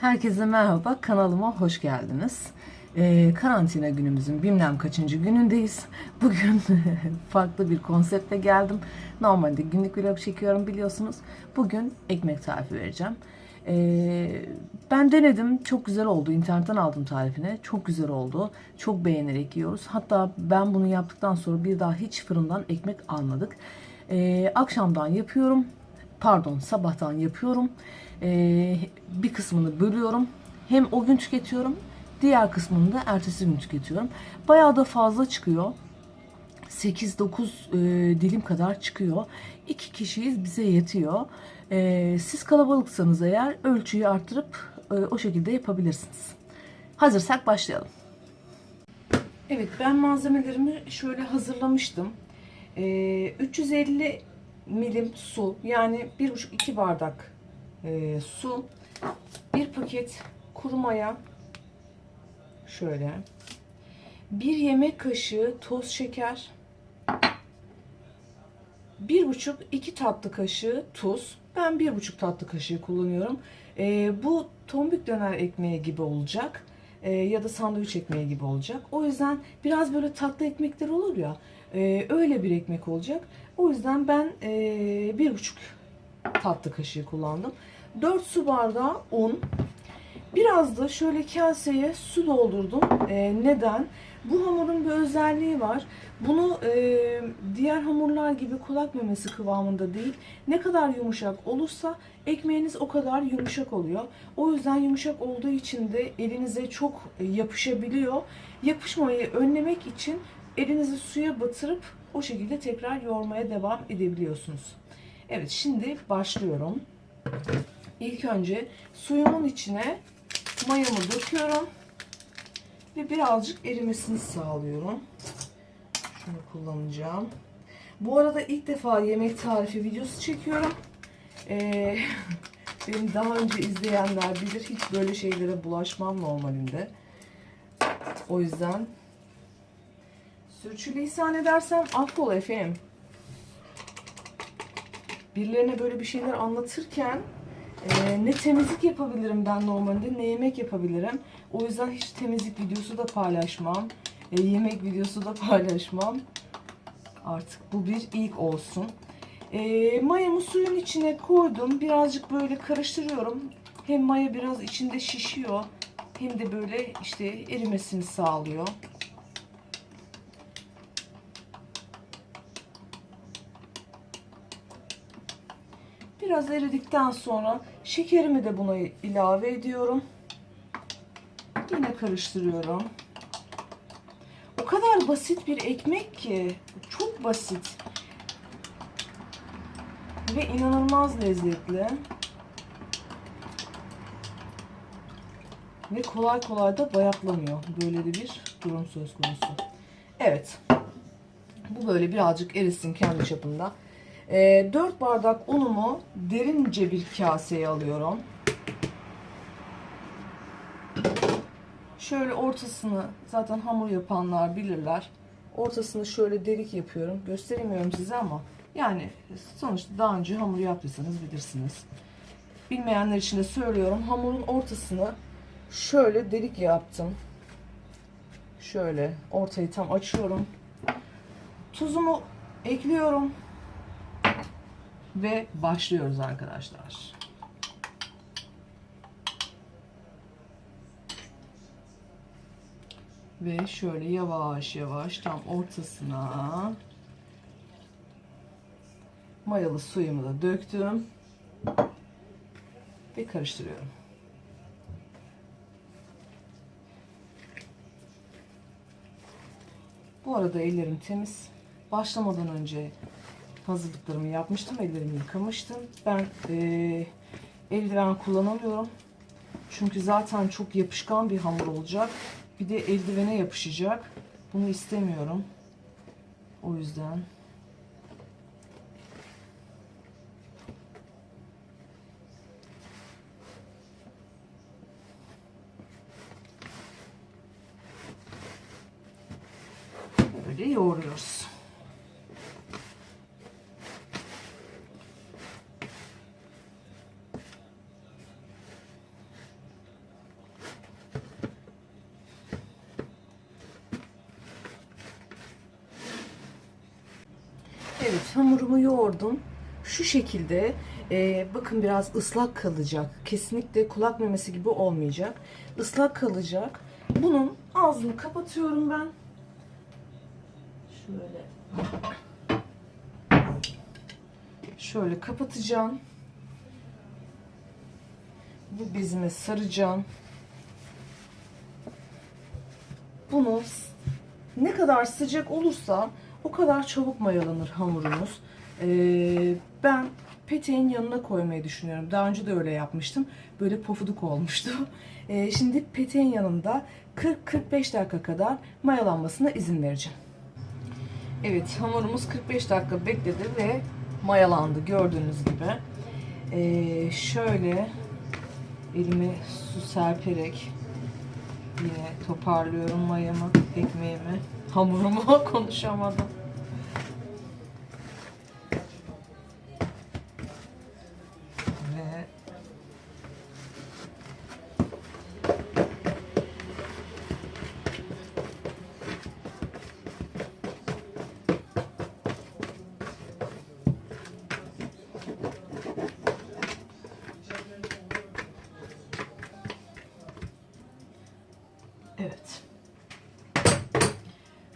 Herkese merhaba, kanalıma hoş geldiniz. Ee, karantina günümüzün bilmem kaçıncı günündeyiz. Bugün farklı bir konseptle geldim. Normalde günlük vlog çekiyorum biliyorsunuz. Bugün ekmek tarifi vereceğim. Ee, ben denedim, çok güzel oldu. İnternetten aldım tarifini. Çok güzel oldu. Çok beğenerek yiyoruz. Hatta ben bunu yaptıktan sonra bir daha hiç fırından ekmek almadık. Ee, akşamdan yapıyorum pardon sabahtan yapıyorum. Ee, bir kısmını bölüyorum. Hem o gün tüketiyorum. Diğer kısmını da ertesi gün tüketiyorum. Bayağı da fazla çıkıyor. 8-9 e, dilim kadar çıkıyor. İki kişiyiz bize yetiyor. Ee, siz kalabalıksanız eğer ölçüyü arttırıp e, o şekilde yapabilirsiniz. Hazırsak başlayalım. Evet ben malzemelerimi şöyle hazırlamıştım. Ee, 350 milim su yani 1,5-2 bardak e, su, bir paket kuru maya, şöyle, bir yemek kaşığı toz şeker, bir buçuk iki tatlı kaşığı tuz. Ben bir buçuk tatlı kaşığı kullanıyorum. E, bu tombik döner ekmeği gibi olacak. E, ya da sandviç ekmeği gibi olacak. O yüzden biraz böyle tatlı ekmekler olur ya. e, öyle bir ekmek olacak. O yüzden ben e, bir buçuk tatlı kaşığı kullandım. 4 su bardağı un. Biraz da şöyle kaseye su doldurdum. E, neden? Bu hamurun bir özelliği var. Bunu e, diğer hamurlar gibi kulak memesi kıvamında değil. Ne kadar yumuşak olursa ekmeğiniz o kadar yumuşak oluyor. O yüzden yumuşak olduğu için de elinize çok yapışabiliyor. Yapışmayı önlemek için elinizi suya batırıp o şekilde tekrar yoğurmaya devam edebiliyorsunuz. Evet şimdi başlıyorum. İlk önce suyumun içine mayamı döküyorum ve birazcık erimesini sağlıyorum. Şunu kullanacağım. Bu arada ilk defa yemek tarifi videosu çekiyorum. Ee, benim daha önce izleyenler bilir hiç böyle şeylere bulaşmam normalinde. O yüzden sürçülisan edersem affola efendim. Birilerine böyle bir şeyler anlatırken e, ne temizlik yapabilirim ben normalde ne yemek yapabilirim. O yüzden hiç temizlik videosu da paylaşmam. E, yemek videosu da paylaşmam. Artık bu bir ilk olsun. E, mayamı suyun içine koydum. Birazcık böyle karıştırıyorum. Hem maya biraz içinde şişiyor. Hem de böyle işte erimesini sağlıyor. Biraz eridikten sonra şekerimi de buna ilave ediyorum. Yine karıştırıyorum. O kadar basit bir ekmek ki. Çok basit. Ve inanılmaz lezzetli. Ve kolay kolay da bayatlamıyor. Böyle de bir durum söz konusu. Evet. Bu böyle birazcık erisin kendi çapında. E, 4 bardak unumu derince bir kaseye alıyorum. Şöyle ortasını zaten hamur yapanlar bilirler. Ortasını şöyle delik yapıyorum. Gösteremiyorum size ama yani sonuçta daha önce hamur yaptıysanız bilirsiniz. Bilmeyenler için de söylüyorum. Hamurun ortasını şöyle delik yaptım. Şöyle ortayı tam açıyorum. Tuzumu ekliyorum ve başlıyoruz arkadaşlar. Ve şöyle yavaş yavaş tam ortasına mayalı suyumu da döktüm ve karıştırıyorum. Bu arada ellerim temiz. Başlamadan önce hazırlıklarımı yapmıştım. Ellerimi yıkamıştım. Ben e, eldiven kullanamıyorum. Çünkü zaten çok yapışkan bir hamur olacak. Bir de eldivene yapışacak. Bunu istemiyorum. O yüzden böyle yoğuruyoruz. Evet hamurumu yoğurdum. Şu şekilde e, bakın biraz ıslak kalacak. Kesinlikle kulak memesi gibi olmayacak. Islak kalacak. Bunun ağzını kapatıyorum ben. Şöyle. Şöyle kapatacağım. Bu bezime saracağım. Bunu ne kadar sıcak olursa o kadar çabuk mayalanır hamurumuz. Ee, ben peteğin yanına koymayı düşünüyorum. Daha önce de öyle yapmıştım. Böyle pofuduk olmuştu. Ee, şimdi peteğin yanında 40-45 dakika kadar mayalanmasına izin vereceğim. Evet hamurumuz 45 dakika bekledi ve mayalandı gördüğünüz gibi. Ee, şöyle elime su serperek yine toparlıyorum mayamı, ekmeğimi, hamurumu konuşamadım.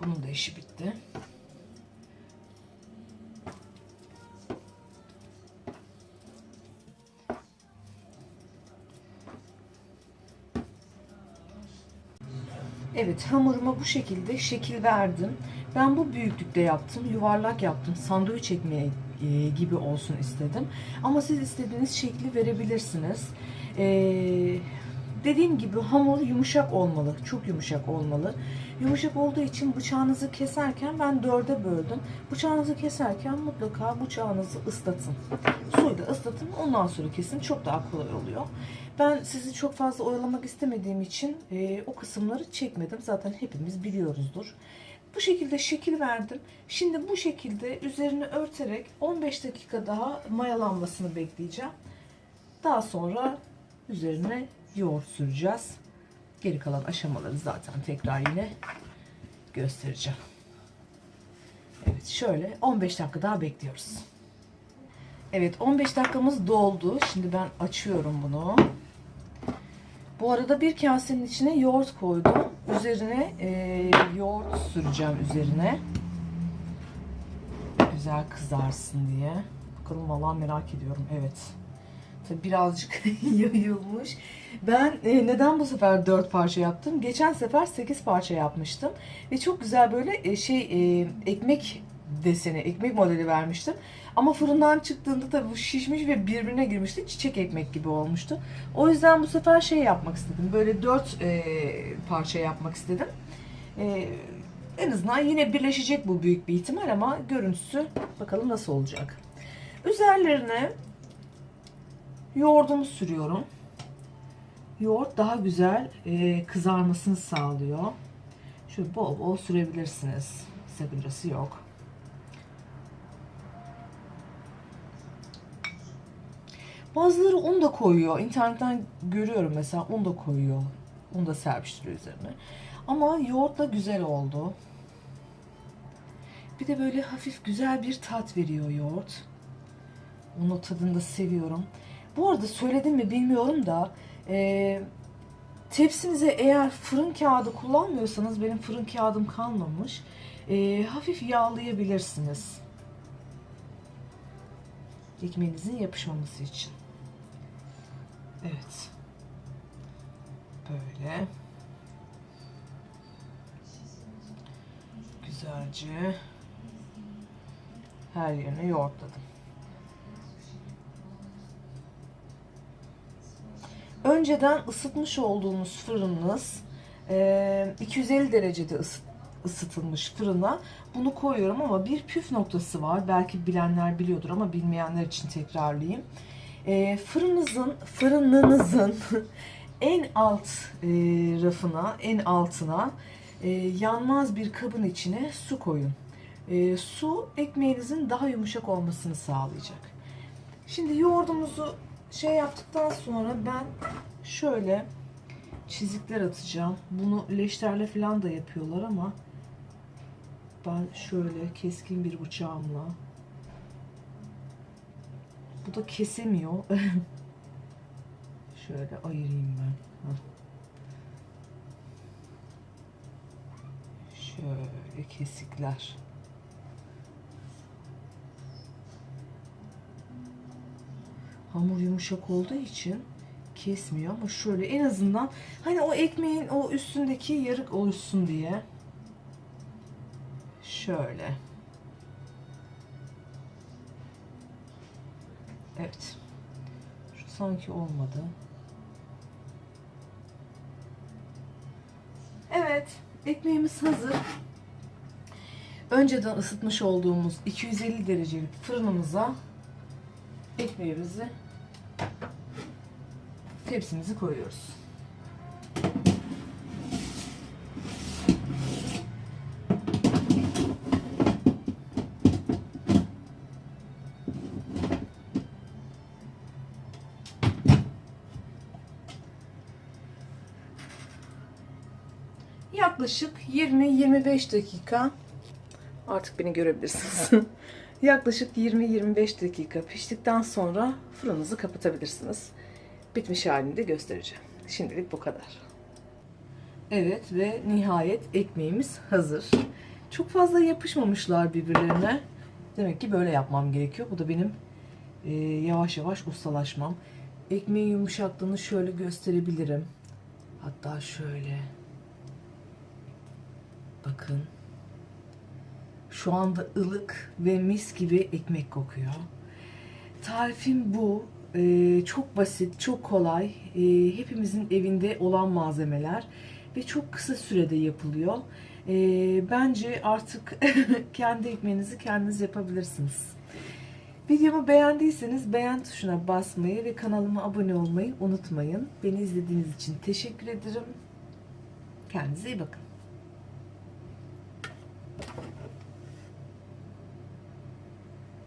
Bunun da işi bitti. Evet hamuruma bu şekilde şekil verdim. Ben bu büyüklükte yaptım. Yuvarlak yaptım. Sandviç ekmeği e, gibi olsun istedim. Ama siz istediğiniz şekli verebilirsiniz. Ee, dediğim gibi hamur yumuşak olmalı. Çok yumuşak olmalı. Yumuşak olduğu için bıçağınızı keserken ben dörde böldüm. Bıçağınızı keserken mutlaka bıçağınızı ıslatın. Suyla ıslatın ondan sonra kesin. Çok daha kolay oluyor. Ben sizi çok fazla oyalamak istemediğim için e, o kısımları çekmedim. Zaten hepimiz biliyoruzdur. Bu şekilde şekil verdim. Şimdi bu şekilde üzerini örterek 15 dakika daha mayalanmasını bekleyeceğim. Daha sonra üzerine yoğurt süreceğiz. Geri kalan aşamaları zaten tekrar yine göstereceğim. Evet şöyle 15 dakika daha bekliyoruz. Evet 15 dakikamız doldu. Şimdi ben açıyorum bunu. Bu arada bir kasenin içine yoğurt koydum. Üzerine e, yoğurt süreceğim üzerine. Güzel kızarsın diye. Bakalım vallahi merak ediyorum. Evet. Tabii birazcık yayılmış. Ben e, neden bu sefer 4 parça yaptım? Geçen sefer 8 parça yapmıştım. Ve çok güzel böyle e, şey e, ekmek deseni, ekmek modeli vermiştim. Ama fırından çıktığında tabii bu şişmiş ve birbirine girmişti. Çiçek ekmek gibi olmuştu. O yüzden bu sefer şey yapmak istedim. Böyle 4 e, parça yapmak istedim. E, en azından yine birleşecek bu büyük bir ihtimal ama görüntüsü bakalım nasıl olacak. Üzerlerine yoğurdumu sürüyorum. Yoğurt daha güzel e, kızarmasını sağlıyor. Şöyle bol bol sürebilirsiniz. Sakıncası yok. Bazıları un da koyuyor. İnternetten görüyorum mesela un da koyuyor. Un da serpiştiriyor üzerine. Ama yoğurtla güzel oldu. Bir de böyle hafif güzel bir tat veriyor yoğurt. Onun tadını da seviyorum. Bu arada söyledim mi bilmiyorum da e, tepsinize eğer fırın kağıdı kullanmıyorsanız benim fırın kağıdım kalmamış. E, hafif yağlayabilirsiniz. Ekmeğinizin yapışmaması için. Evet. Böyle. Güzelce her yerine yoğurtladım. Önceden ısıtmış olduğunuz fırınınız e, 250 derecede ısıt, ısıtılmış fırına bunu koyuyorum ama bir püf noktası var. Belki bilenler biliyordur ama bilmeyenler için tekrarlayayım. E, fırınınızın fırınınızın en alt e, rafına, en altına e, yanmaz bir kabın içine su koyun. E, su ekmeğinizin daha yumuşak olmasını sağlayacak. Şimdi yoğurdumuzu şey yaptıktan sonra ben şöyle çizikler atacağım. Bunu leşlerle falan da yapıyorlar ama ben şöyle keskin bir bıçağımla Bu da kesemiyor. Şöyle ayırayım ben. Şöyle kesikler. Hamur yumuşak olduğu için kesmiyor ama şöyle en azından hani o ekmeğin o üstündeki yarık oluşsun diye. Şöyle. Evet. Şu sanki olmadı. Evet ekmeğimiz hazır. Önceden ısıtmış olduğumuz 250 derecelik fırınımıza ekmeğimizi tepsimizi koyuyoruz. Yaklaşık 20-25 dakika artık beni görebilirsiniz. Yaklaşık 20-25 dakika piştikten sonra fırınınızı kapatabilirsiniz. Bitmiş halini de göstereceğim. Şimdilik bu kadar. Evet ve nihayet ekmeğimiz hazır. Çok fazla yapışmamışlar birbirlerine. Demek ki böyle yapmam gerekiyor. Bu da benim e, yavaş yavaş ustalaşmam. Ekmeğin yumuşaklığını şöyle gösterebilirim. Hatta şöyle. Bakın. Şu anda ılık ve mis gibi ekmek kokuyor. Tarifim bu. Ee, çok basit, çok kolay. Ee, hepimizin evinde olan malzemeler ve çok kısa sürede yapılıyor. Ee, bence artık kendi ekmeğinizi kendiniz yapabilirsiniz. Videomu beğendiyseniz beğen tuşuna basmayı ve kanalıma abone olmayı unutmayın. Beni izlediğiniz için teşekkür ederim. Kendinize iyi bakın.